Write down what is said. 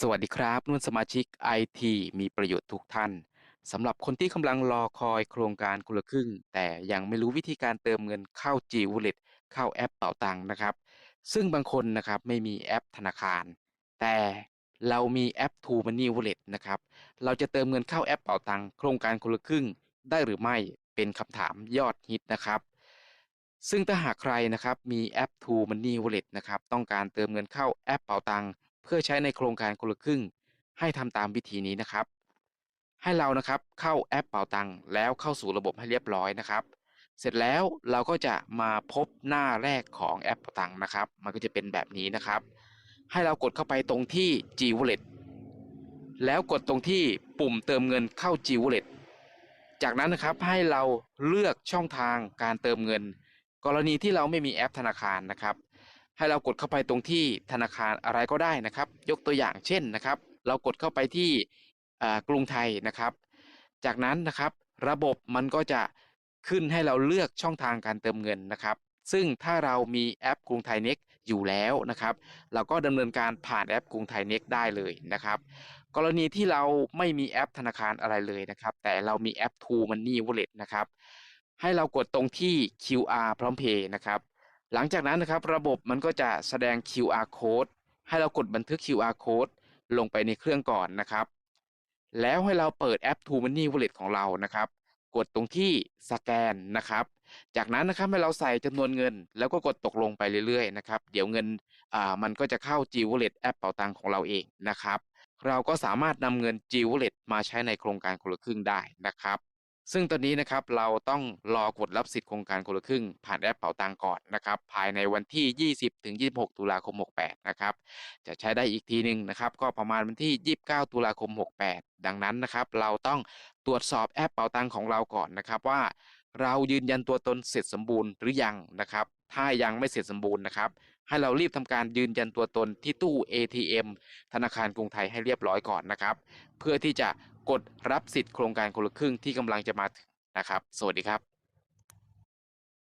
สวัสดีครับนุ่นสมาชิก IT มีประโยชน์ทุกท่านสำหรับคนที่กำลังรอคอยโครงการคนละครึ่ง แต่ยังไม่รู้วิธีการเติมเงินเข้า G Wallet เข้าแอปเป๋าตังนะครับ ซึ่งบางคนนะครับไม่มีแอปธนาคาร แต่เรามีแอป True Money Wallet นะครับ เราจะเติมเงินเข้าแอปเป๋าตังโครงการคนละครึ่ง ได้หรือไม่เป็นคำถามยอดฮิตนะครับ ซึ่งถ้าหากใครนะครับมีแอป True Money Wallet นะครับต้องการเติมเงินเข้าแอปเป๋าตังค เพื่อใช้ในโครงการคนละครึ่ง ให้ทำตามวิธีนี้นะครับ ให้เรานะครับเข้าแอปเป๋าตังค์แล้วเข้าสู่ระบบให้เรียบร้อยนะครับ เสร็จแล้วเราก็จะมาพบหน้าแรกของแอปเป๋าตังค์นะครับ มันก็จะเป็นแบบนี้นะครับ ให้เรากดเข้าไปตรงที่ G Wallet แล้วกดตรงที่ปุ่มเติมเงินเข้า G Wallet จากนั้นนะครับให้เราเลือกช่องทางการเติมเงิน กรณีที่เราไม่มีแอปธนาคารนะครับ ให้เรากดเข้าไปตรงที่ธนาคารอะไรก็ได้นะครับ ยกตัวอย่างเช่นนะครับ เรากดเข้าไปที่กรุงไทยนะครับ จากนั้นนะครับระบบมันก็จะขึ้นให้เราเลือกช่องทางการเติมเงินนะครับ ซึ่งถ้าเรามีแอปกรุงไทยเน็กอยู่แล้วนะครับ เราก็ดำเนินการผ่านแอปกรุงไทยเน็กได้เลยนะครับ กรณีที่เราไม่มีแอปธนาคารอะไรเลยนะครับ แต่เรามีแอป True Money Wallet นะครับ ให้เรากดตรงที่ QR พร้อมเพย์นะครับ หลังจากนั้นนะครับระบบมันก็จะแสดง QR code ให้เรากดบันทึก QR code ลงไปในเครื่องก่อนนะครับ แล้วให้เราเปิดแอป True Money Wallet ของเรานะครับ กดตรงที่สแกนนะครับ จากนั้นนะครับให้เราใส่จำนวนเงิน แล้วก็กดตกลงไปเรื่อยๆนะครับ เดี๋ยวเงินอ่ามันก็จะเข้า G Wallet แอปเป๋าตังของเราเองนะครับ เราก็สามารถนำเงิน G Wallet มาใช้ในโครงการคนละครึ่งได้นะครับ ซึ่งตอนนี้นะครับเราต้องรอกดรับสิทธิ์โครงการคนละครึ่ง ผ่านแอปเป๋าตังก่อนนะครับภายในวันที่ 20ถึง26 ตุลาคม 68 นะครับจะใช้ได้อีกทีหนึ่งนะครับก็ประมาณวันที่ 29 ตุลาคม 68 ดังนั้นนะครับเราต้องตรวจสอบแอปเป๋าตังของเราก่อนนะครับว่า เรายืนยันตัวตนเสร็จสมบูรณ์หรือยังนะครับถ้ายังไม่เสร็จสมบูรณ์นะครับให้เรารีบทำการยืนยันตัวตนที่ตู้ ATM ธนาคารกรุงไทยให้เรียบร้อยก่อนนะครับ เพื่อที่จะ กดรับสิทธิ์โครงการคนละครึ่งที่กำลังจะมาถึงนะครับ สวัสดีครับ